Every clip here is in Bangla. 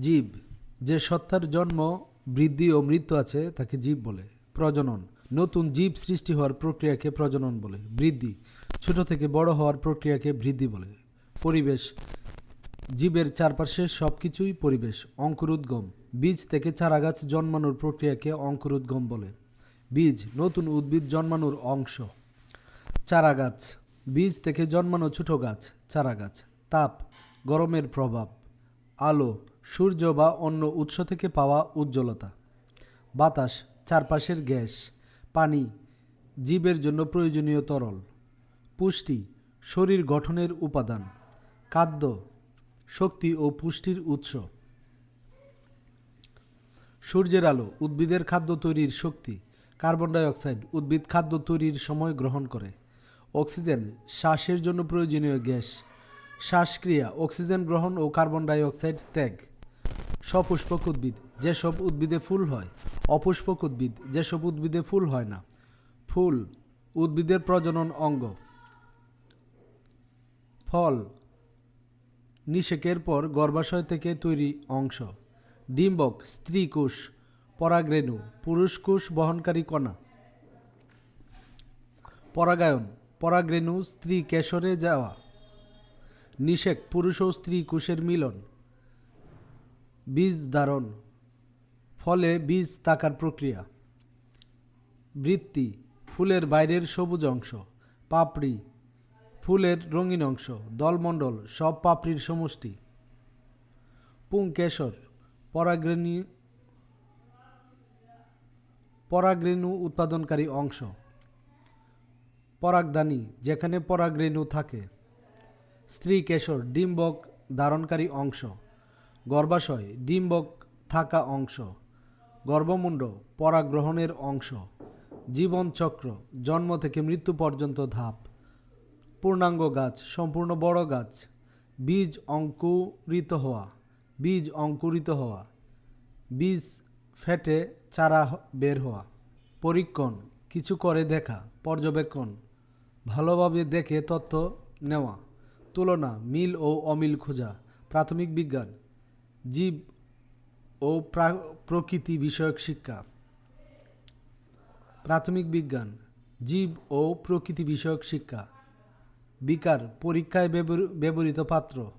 জীব। যে সত্তার জন্ম, বৃদ্ধি ও মৃত্যু আছে, তাকে জীব বলে। প্রজনন। নতুন জীব সৃষ্টি হওয়ার প্রক্রিয়াকে প্রজনন বলে। বৃদ্ধি। ছোট থেকে বড় হওয়ার প্রক্রিয়াকে বৃদ্ধি বলে। পরিবেশ। জীবের চারপাশে সব কিছুই পরিবেশ, অঙ্কুরোদ্গম। বীজ থেকে চারাগাছ জন্মানোর প্রক্রিয়াকে অঙ্কুরোদ্গম বলে। বীজ। নতুন উদ্ভিদ জন্মানোর অংশ। চারাগাছ। বীজ থেকে জন্মানো ছোট গাছ, চারাগাছ। তাপ। গরমের প্রভাব। আলো। সূর্য বা অন্য উৎস থেকে পাওয়া উজ্জ্বলতা। বাতাস, চারপাশের গ্যাস, পানি, জীবের জন্য প্রয়োজনীয় তরল। পুষ্টি, শরীর গঠনের উপাদান। খাদ্য, শক্তি ও পুষ্টির উৎস। সূর্যের আলো, উদ্ভিদের খাদ্য তৈরির শক্তি। কার্বন ডাই অক্সাইড উদ্ভিদ খাদ্য তৈরির সময় গ্রহণ করে। অক্সিজেন, শ্বাসের জন্য প্রয়োজনীয় গ্যাস। শ্বাসক্রিয়া, অক্সিজেন গ্রহণ ও কার্বন ডাই অক্সাইড ত্যাগ। সপুষ্পক উদ্ভিদ যেসব উদ্ভিদে ফুল হয়। অপুষ্পক উদ্ভিদ যেসব উদ্ভিদে ফুল হয় না। ফুল, উদ্ভিদের প্রজনন অঙ্গ। ফল, নিষেকের পর গর্ভাশয় থেকে তৈরি অংশ। ডিম্বক স্ত্রী কোষ পরাগরেণু পুরুষ কোষ বহনকারী কণা। পরাগায়ন, পরাগরেণু স্ত্রী কেশরে যাওয়া। নিষেক, পুরুষ ও স্ত্রী কোষের মিলন। বীজ ধারণ, ফলে বীজ তাকার প্রক্রিয়া। বৃত্তি, ফুলের বাইরের সবুজ অংশ, পাপড়ি, ফুলের রঙিন অংশ, দলমণ্ডল, সব পাপড়ির সমষ্টি। পুংকেশর, পরাগরেণী, পরাগরেণু উৎপাদনকারী অংশ। পরাগদানি যেখানে পরাগরেণু থাকে। স্ত্রী কেশর ডিম্বক ধারণকারী অংশ। গর্ভাশয়, ডিম্বক থাকা অংশ, গর্ভমুণ্ড পরাগ্রহণের অংশ, জীবনচক্র, জন্ম থেকে মৃত্যু পর্যন্ত ধাপ, পূর্ণাঙ্গ গাছ, সম্পূর্ণ বড় গাছ, বীজ অঙ্কুরিত হওয়া, বীজ অঙ্কুরিত হওয়া, বীজ ফেটে চারা বের হওয়া, পরীক্ষণ, কিছু করে দেখা, পর্যবেক্ষণ, ভালোভাবে দেখে তথ্য নেওয়া, তুলনা, মিল ও অমিল খোঁজা, প্রাথমিক বিজ্ঞান জীব ও প্রা- প্রকৃতি বিষয়ক শিক্ষা। প্রাথমিক বিজ্ঞান, জীব ও প্রকৃতি বিষয়ক শিক্ষা। বিকার, পরীক্ষায় ব্যবহৃত পাত্র।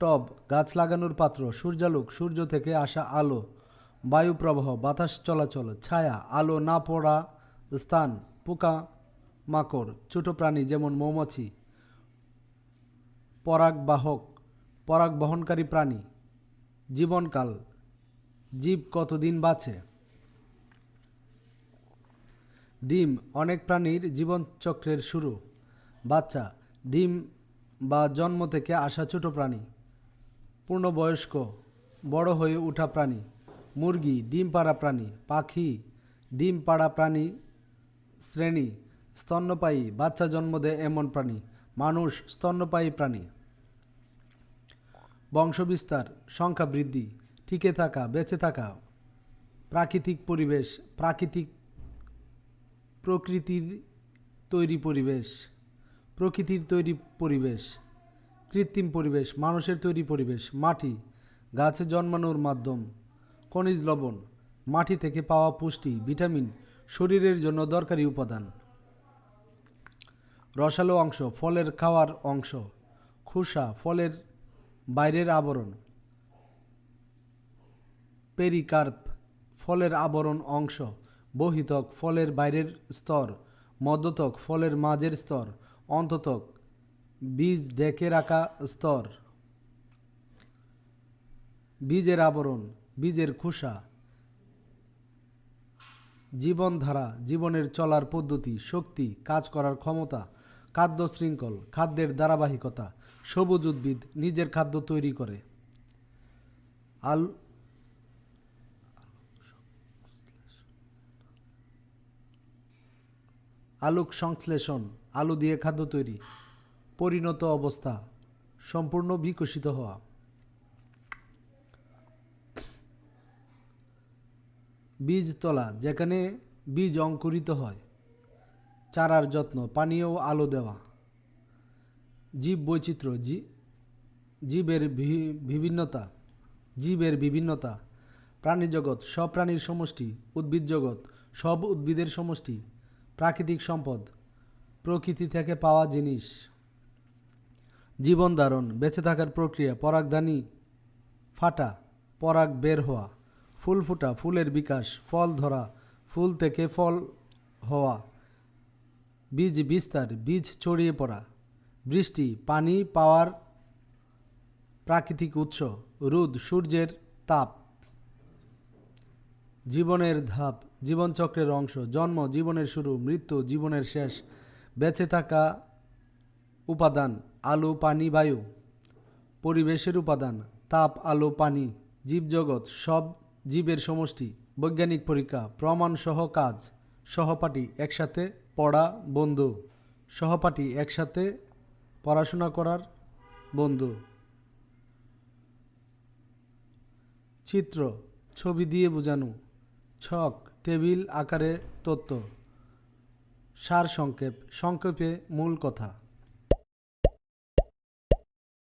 টব, গাছ লাগানোর পাত্র, সূর্যালোক, সূর্য থেকে আসা আলো, বায়ু প্রবাহ, বাতাস চলাচল, ছায়া, আলো না পড়া স্থান, পোকা মাকড়, ছোট প্রাণী যেমন মৌমাছি, পরাগবাহক পরাগ বহনকারী প্রাণী, জীবনকাল, জীব কতদিন বাঁচে? ডিম, অনেক প্রাণীর জীবনচক্রের শুরু। বাচ্চা, ডিম বা জন্ম থেকে আসা ছোট প্রাণী, পূর্ণবয়স্ক, বড় হয়ে ওঠা প্রাণী, মুরগি ডিম পাড়া প্রাণী, পাখি ডিম পাড়া প্রাণী শ্রেণি, স্তন্যপায়ী, বাচ্চা জন্ম দেয় এমন প্রাণী, মানুষ স্তন্যপায়ী প্রাণী। বংশবিস্তার, সংখ্যা বৃদ্ধি, টিকে থাকা, বেঁচে থাকা, প্রাকৃতিক পরিবেশ, প্রাকৃতিক প্রকৃতির তৈরি পরিবেশ, প্রকৃতির তৈরি পরিবেশ, কৃত্রিম পরিবেশ, মানুষের তৈরি পরিবেশ, মাটি, গাছে জন্মানোর মাধ্যম, খনিজ লবণ, মাটি থেকে পাওয়া পুষ্টি, ভিটামিন, শরীরের জন্য দরকারি উপাদান। রসালো অংশ, ফলের খাওয়ার অংশ, খোসা, ফলের বাইরের আবরণ। পেরিকার্প, ফলের আবরণ অংশ। বহিতক, ফলের বাইরের স্তর। মধ্যতক, ফলের মাঝের স্তর। অন্ততক, বীজ ডেকে রাখা স্তর। বীজের আবরণ, বীজের খোসা। জীবনধারা, জীবনের চলার পদ্ধতি, শক্তি, কাজ করার ক্ষমতা, খাদ্য শৃঙ্খল, খাদ্যের ধারাবাহিকতা। সবুজ উদ্ভিদ নিজের খাদ্য তৈরি করে। আল আলোক সংশ্লেষণ, আলু দিয়ে খাদ্য তৈরি। পরিণত অবস্থা, সম্পূর্ণ বিকশিত হওয়া। বীজতলা যেখানে বীজ অঙ্কুরিত হয়। চারার যত্ন পানীয় আলো দেওয়া। জীব বৈচিত্র্য জীবের বিভিন্নতা জীবের বিভিন্নতা প্রাণী জগৎ, সব প্রাণীর সমষ্টি, উদ্ভিদ জগৎ, সব উদ্ভিদের সমষ্টি, প্রাকৃতিক সম্পদ, প্রকৃতি থেকে পাওয়া জিনিস, জীবন ধারণ, বেঁচে থাকার প্রক্রিয়া পরাগধানী ফাটা, পরাগ বের হওয়া, ফুল ফোটা, ফুলের বিকাশ, ফল ধরা, ফুল থেকে ফল হওয়া, বীজ বিস্তার, বীজ ছড়িয়ে পড়া বৃষ্টি, পানি, পাওয়ার প্রাকৃতিক উৎস, রোদ, সূর্যের তাপ, জীবনের ধাপ, জীবনচক্রের অংশ, জন্ম, জীবনের শুরু, মৃত্যু, জীবনের শেষ, বেঁচে থাকা উপাদান, আলো, পানি, বায়ু, পরিবেশের উপাদান, তাপ, আলো, পানি, জীবজগৎ, সব জীবের সমষ্টি, বৈজ্ঞানিক পরীক্ষা, প্রমাণ সহ কাজ, সহপাঠী একসাথে পড়া বন্ধু, সহপাঠী একসাথে পড়াশোনা করার বন্ধু। চিত্র, ছবি দিয়ে বোঝানো। ছক, টেবিল, আকারে তথ্য সার সংক্ষেপ সংক্ষেপে মূল কথা।